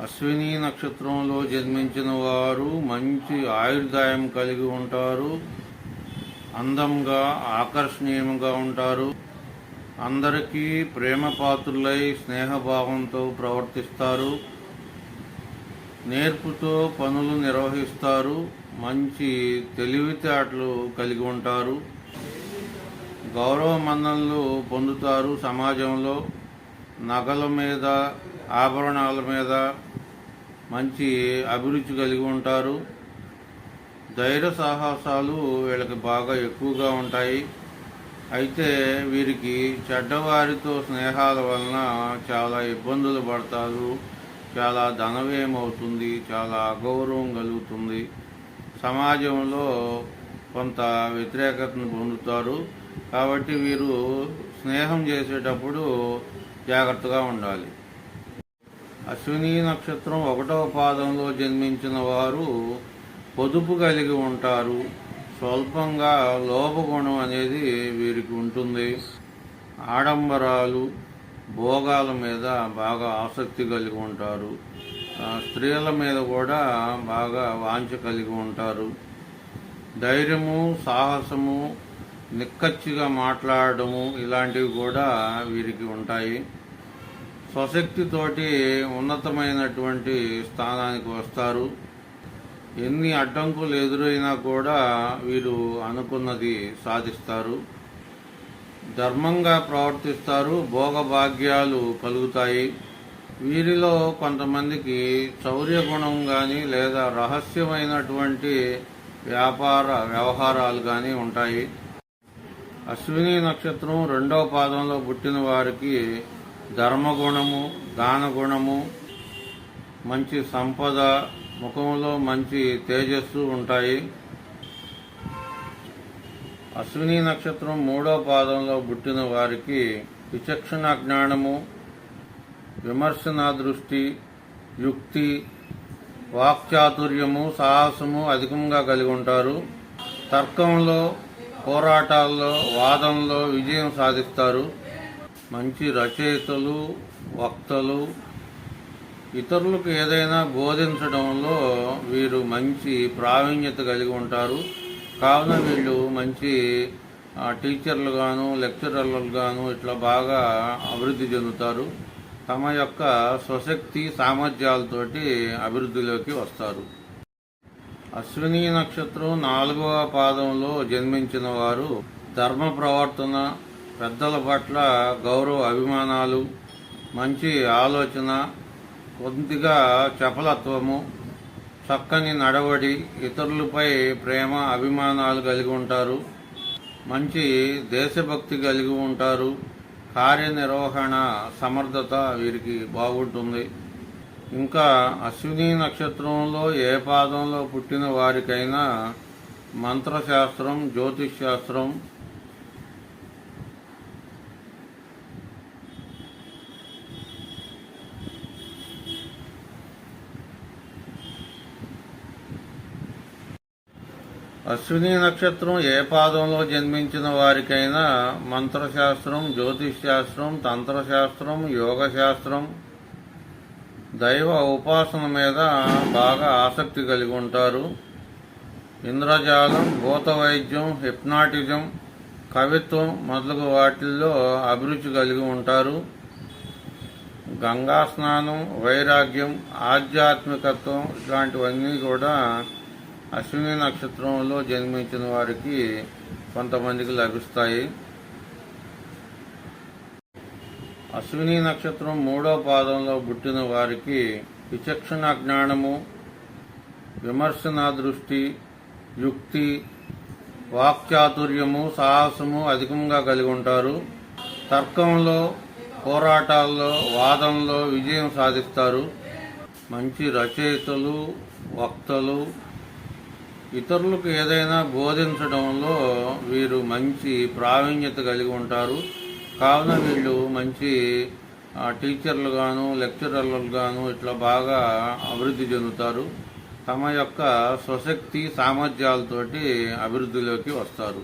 అశ్విని నక్షత్రంలో జన్మించిన వారు మంచి ఆయుర్దాయం కలిగి ఉంటారు అందంగా ఆకర్షణీయంగా ఉంటారు. అందరికీ ప్రేమ పాత్రులై స్నేహభావంతో ప్రవర్తిస్తారు. నేర్పుతో పనులు నిర్వహిస్తారు. మంచి తెలివితేటలు కలిగి ఉంటారు. గౌరవ మన్నలు పొందుతారు సమాజంలో. నగల మీద ఆభరణాల మీద మంచి అభిరుచి కలిగి ఉంటారు. ధైర్య సాహసాలు వీళ్ళకి బాగా ఎక్కువగా ఉంటాయి. అయితే వీరికి చెడ్డవారితో స్నేహాల వలన చాలా ఇబ్బందులు పడతారు. చాలా ధనవ్యయం అవుతుంది చాలా అగౌరవం కలుగుతుంది. సమాజంలో కొంత వ్యతిరేకతను పొందుతారు. కాబట్టి వీరు స్నేహం చేసేటప్పుడు జాగ్రత్తగా ఉండాలి. అశ్విని నక్షత్రం ఒకటవ పాదంలో జన్మించిన వారు పొదుపు కలిగి ఉంటారు. స్వల్పంగా లోపగుణం అనేది వీరికి ఉంటుంది. ఆడంబరాలు భోగాల మీద బాగా ఆసక్తి కలిగి ఉంటారు. స్త్రీల మీద కూడా బాగా వాంఛ కలిగి ఉంటారు. ధైర్యము సాహసము నిక్కచ్చిగా మాట్లాడడము ఇలాంటివి కూడా వీరికి ఉంటాయి. స్వశక్తితోటి ఉన్నతమైనటువంటి స్థానానికి వస్తారు. ఎన్ని అడ్డంకులు ఎదురైనా కూడా వీరు అనుకున్నది సాధిస్తారు. ధర్మంగా ప్రవర్తిస్తారు భోగభాగ్యాలు కలుగుతాయి. వీరిలో కొంతమందికి చౌర్య గుణం కానీ లేదా రహస్యమైనటువంటి వ్యాపార వ్యవహారాలు కానీ ఉంటాయి. అశ్విని నక్షత్రం రెండవ పాదంలో పుట్టిన వారికి ధర్మగుణము దానగుణము మంచి సంపద ముఖంలో మంచి తేజస్సు ఉంటాయి. అశ్విని నక్షత్రం మూడో పాదంలో పుట్టిన వారికి విచక్షణ జ్ఞానము విమర్శన దృష్టి యుక్తి వాక్చాతుర్యము సాహసము అధికంగా కలిగి ఉంటారు. తర్కంలో పోరాటాల్లో వాదంలో విజయం సాధిస్తారు. మంచి రచయితలు వక్తలు ఇతరులకు ఏదైనా బోధించడంలో వీరు మంచి ప్రావీణ్యత కలిగి ఉంటారు. కావున వీళ్ళు మంచి టీచర్లుగాను టీచర్లు గాను లెక్చరర్లు గాను ఇట్లా బాగా అభివృద్ధి చెందుతారు. తమ యొక్క స్వశక్తి సామర్థ్యాలతోటి అభివృద్ధిలోకి వస్తారు. అశ్విని నక్షత్రం నాలుగవ పాదంలో జన్మించిన వారు ధర్మ ప్రవర్తన పెద్దల పట్ల గౌరవ అభిమానాలు మంచి ఆలోచన కొద్దిగా చపలత్వము చక్కని నడవడి ఇతరులపై ప్రేమ అభిమానాలు కలిగి ఉంటారు మంచి దేశభక్తి కలిగి ఉంటారు కార్యనిర్వహణ సమర్థత వీరికి బాగుంటుంది. ఇంకా అశ్విని నక్షత్రంలో ఏ పాదంలో పుట్టిన వారికైనా మంత్రశాస్త్రం జ్యోతిష్ శాస్త్రం అశ్విని నక్షత్రం ఏ పాదంలో జన్మించిన వారికైనా మంత్రశాస్త్రం జ్యోతిష్ శాస్త్రం తంత్రశాస్త్రం యోగ శాస్త్రం దైవ ఉపాసన మీద బాగా ఆసక్తి కలిగి ఉంటారు. ఇంద్రజాలం భూత వైద్యం హిప్నాటిజం కవిత్వం మొదలగు వాటిల్లో అభిరుచి కలిగి ఉంటారు. గంగా స్నానం వైరాగ్యం ఆధ్యాత్మికత్వం ఇలాంటివన్నీ కూడా అశ్విని నక్షత్రంలో జన్మించిన వారికి కొంతమందికి లభిస్తాయి. అశ్విని నక్షత్రం మూడో పాదంలో పుట్టిన వారికి విచక్షణ జ్ఞానము విమర్శన దృష్టి యుక్తి వాక్చాతుర్యము సాహసము అధికంగా కలిగి ఉంటారు. తర్కంలో పోరాటాల్లో వాదంలో విజయం సాధిస్తారు. మంచి రచయితలు వక్తలు ఇతరులకు ఏదైనా బోధించడంలో వీరు మంచి ప్రావీణ్యత కలిగి ఉంటారు. కావున వీళ్ళు మంచి టీచర్లుగాను టీచర్లు గాను లెక్చరర్లు గాను ఇట్లా బాగా అభివృద్ధి చెందుతారు. తమ యొక్క స్వశక్తి సామర్థ్యాలతోటి అభివృద్ధిలోకి వస్తారు.